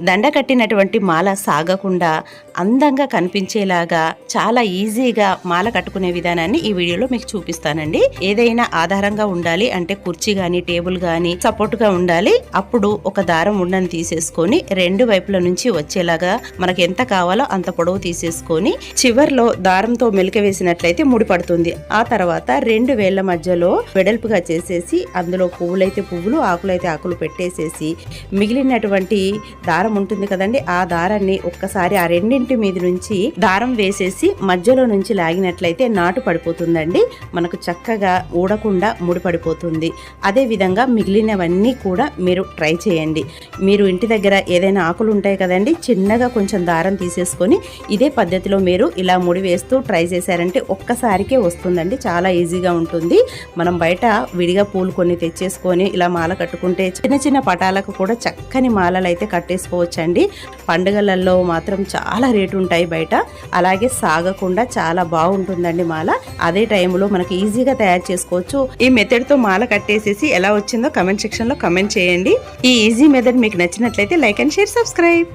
దండ కట్టినటువంటి మాల సాగకుండా అందంగా కనిపించేలాగా చాలా ఈజీగా మాల కట్టుకునే విధానాన్ని ఈ వీడియోలో మీకు చూపిస్తానండి. ఏదైనా ఆధారంగా ఉండాలి అంటే కుర్చీ గాని టేబుల్ గాని సపోర్ట్గా ఉండాలి. అప్పుడు ఒక దారం ఉండని తీసేసుకొని రెండు వైపుల నుంచి వచ్చేలాగా మనకి ఎంత కావాలో అంత పొడవు తీసేసుకొని చివర్లో దారంతో మెలిక వేసినట్లయితే ముడిపడుతుంది ఆ తర్వాత రెండు వేళ్ళ మధ్యలో వెడల్పుగా చేసేసి అందులో పువ్వులైతే పువ్వులు ఆకులైతే ఆకులు పెట్టేసేసి మిగిలినటువంటి దారం ఉంటుంది కదండి ఆ దారాన్ని ఒక్కసారి ఆ రెండింటి మీద నుంచి దారం వేసేసి మధ్యలో నుంచి లాగినట్లయితే నాటు పడిపోతుందండి. మనకు చక్కగా ఊడకుండా ముడిపడిపోతుంది అదే విధంగా మిగిలినవన్నీ కూడా మీరు ట్రై చేయండి. మీరు ఇంటి దగ్గర ఏదైనా ఆకులు ఉంటాయి కదండి చిన్నగా కొంచెం దారం తీసేసుకొని ఇదే పద్ధతిలో మీరు ఇలా ముడి వేస్తూ ట్రై చేశారంటే ఒక్కసారికే వస్తుందండి. చాలా ఈజీగా ఉంటుంది. మనం బయట విడిగా పూలు కొన్ని తెచ్చేసుకొని ఇలా మాల కట్టుకుంటే చిన్న చిన్న పటాలకు కూడా చక్కని మాలలు అయితే కట్టేసుకోవచ్చండి. పండుగలలో మాత్రం చాలా రేటు ఉంటాయి బయట. అలాగే సాగకుండా చాలా బాగుంటుందండి మాల. అదే టైంలో మనకి ఈజీగా తయారు చేసుకోవచ్చు. ఈ మెథడ్తో మాల కట్టేసేసి ఎలా వచ్చిందో కమెంట్ సెక్షన్లో కమెంట్ చేయండి. ఈ ఈజీ మెథడ్ మీకు నచ్చినట్లయితే లైక్ అండ్ షేర్ సబ్స్క్రైబ్.